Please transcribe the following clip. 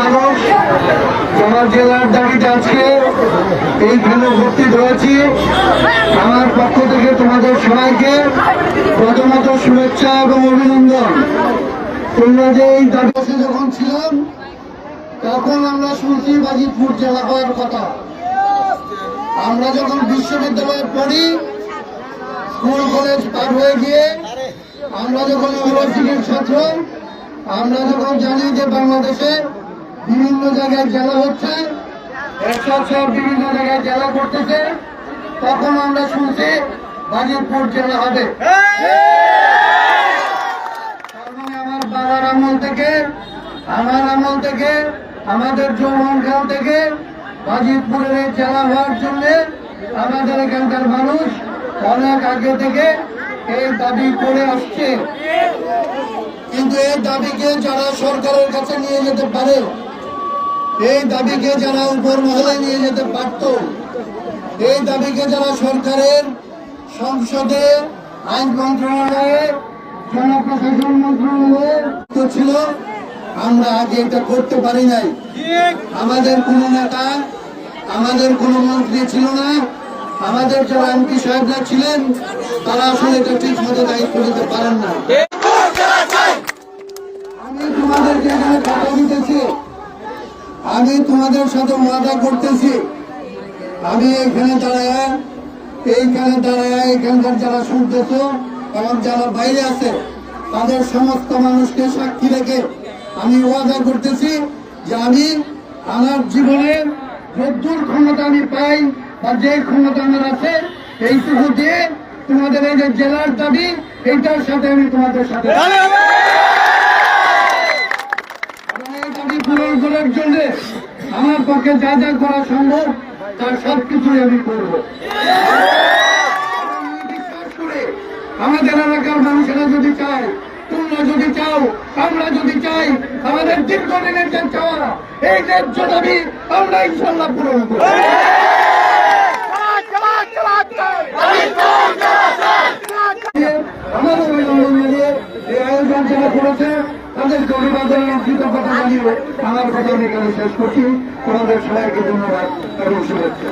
মানুষ। আমার জেলার দাবিতে আজকে এইখানে উপস্থিত হয়েছি। আমার পক্ষ থেকে তোমাদের সবাইকে প্রথমত শুভেচ্ছা এবং অভিনন্দন। তোমরা যে এই দাবিতে যখন ছিলাম, তখন আমরা শুনছি বাজিতপুর জেলা হওয়ার কথা। আমরা যখন বিশ্ববিদ্যালয়ে পড়ি, স্কুল, কলেজ পার হয়ে গিয়ে আমরা যখন ইউনিভার্সিটির ছাত্র আমরা যখন জানি যে বাংলাদেশে বিভিন্ন জায়গায় জেলা হচ্ছে সব বিভিন্ন জায়গায় জেলা করতেছে, তখন আমরা শুনছি বাজিতপুর জেলা হবে। মানে আমার বাবার আমল থেকে, আমার আমল থেকে, আমাদের যৌবনকাল থেকে বাজিতপুরের এই জেলা হওয়ার জন্য আমাদের এখানকার মানুষ অনেক আগে থেকে এই দাবি করে আসছে। এই দাবিকে যারা সরকারের কাছে নিয়ে যেতে পারে, এই দাবিকে যারা উপর মহলে নিয়ে যেতে পারত, এই দাবিকে যারা সরকারের সংসদে, আইন মন্ত্রণালয়ে, জনপ্রশাসন মন্ত্রণালয়ে ছিল, আমরা আগে এটা করতে পারি নাই। আমাদের কোনো নেতা, আমাদের কোনো মন্ত্রী ছিল না, আমাদের যারা এমপি সাহেবরা ছিলেন, তারা আসলে এটা ঠিক মতো দায়িত্ব দিতে পারেন না। আমি তোমাদের সাথে ওয়াদা করতেছি। আমি এখানে দাঁড়ায় এইখানে দাঁড়ায় এখানকার যারা শুনতেছ এবং যারা বাইরে আছে, তাদের সমস্ত মানুষকে সাক্ষী রেখে আমি ওয়াদা করতেছি যে আমি আমার জীবনের যদ্দূর ক্ষমতা আমি পাই বা যে ক্ষমতা আমার আছে, এইটুকু দিয়ে তোমাদের এই যে জেলার দাবি, এইটার সাথে আমি তোমাদের সাথে এবং এই দাবি পূরণ করার জন্য আমার পক্ষে যা যা করা সম্ভব, তার সব কিছুই আমি করব। আমাদের এলাকার মানুষেরা যদি চায়, তোমরা যদি চাও, আমরা যদি চাই, আমাদের দীর্ঘদিনের যে চাওয়া, এই ন্যায্য দাবি আমরা ইনশাল্লাহ পূরণ করব আমার অভিনন্দন জানিয়ে এই আয়োজন যারা করেছে তাদেরকে অভিবাদন কৃতজ্ঞতা জানিয়ে আমার কথা এখানে শেষ করছি। তোমাদের সবাইকে ধন্যবাদ এবং শুভেচ্ছা।